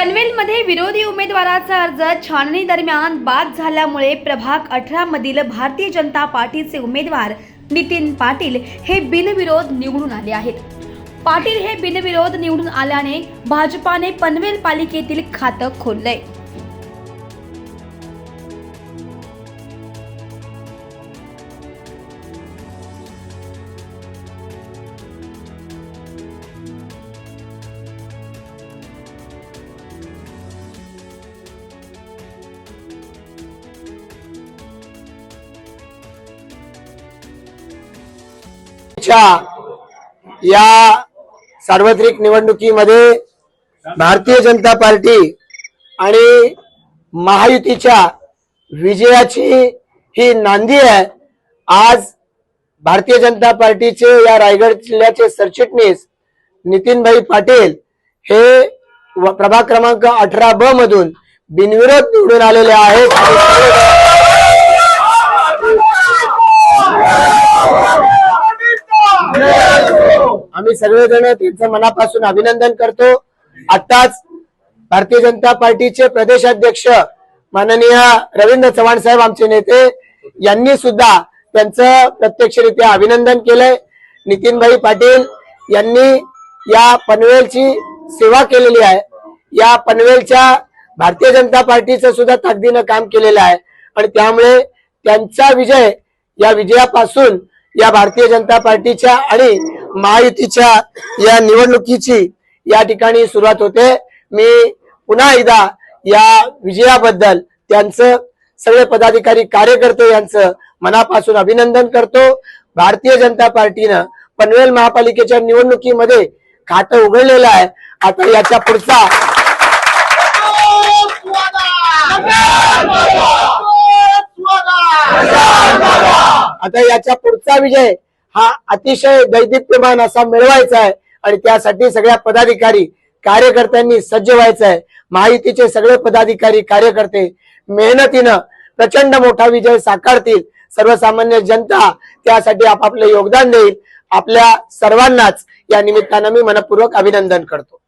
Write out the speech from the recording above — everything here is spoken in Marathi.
पनवेलमध्ये विरोधी उमेदवाराचा अर्ज छाननी दरम्यान बाद झाल्यामुळे प्रभाग अठरा मधील भारतीय जनता पार्टीचे उमेदवार नितीन पाटील हे बिनविरोध निवडून आले आहेत. पाटील हे बिनविरोध निवडून आल्याने भाजपाने पनवेल पालिकेतील खातं खोललंय. या सार्वत्रिक निवडणुकीमध्ये भारतीय जनता पार्टी आणि महायुतीच्या विजयाची ही नांदी आहे. आज भारतीय जनता पार्टीचे या रायगड जिल्ह्याचे सरचिटणीस नितीनभाई पाटील हे प्रभाग क्रमांक अठरा ब मधून बिनविरोध निवडून आलेले आहेत. सर्वजण सगळेजण त्यांचं मनापासून अभिनंदन करतो. आताच भारतीय जनता पार्टीचे प्रदेशाध्यक्ष माननीय रवींद्र चव्हाण साहेब आमचे नेते यांनी सुद्धा त्यांचं प्रत्यक्षरित्या अभिनंदन केलंय. नितीनभाई पाटील यांनी या पनवेलची सेवा केलेली आहे. या पनवेलच्या भारतीय जनता पार्टीचं सुद्धा ताकदीनं काम केलेलं आहे. आणि त्यामुळे त्यांचा विजय या विजयापासून या भारतीय जनता पार्टीच्या आणि महायुतीच्या या निवडणुकीची या ठिकाणी सुरुवात होते. मी पुन्हा एकदा या विजयाबद्दल त्यांचं सगळे पदाधिकारी कार्यकर्ते यांचं मनापासून अभिनंदन करतो. भारतीय जनता पार्टीनं पनवेल महापालिकेच्या निवडणुकीमध्ये खातं उघडलेलं आहे. आता याच्या पुढचा आता याच्या पुढचा विजय हा अतिशय दैदिप्यमान असा मिळवायचा आहे आणि त्यासाठी सगळ्या पदाधिकारी कार्यकर्त्यांनी सज्ज व्हायचं आहे. माहितीचे सगळे पदाधिकारी कार्यकर्ते मेहनतीनं प्रचंड मोठा विजय साकारतील. सर्वसामान्य जनता त्यासाठी आपापलं योगदान देईल. आपल्या सर्वांनाच या निमित्तानं मी मनपूर्वक अभिनंदन करतो.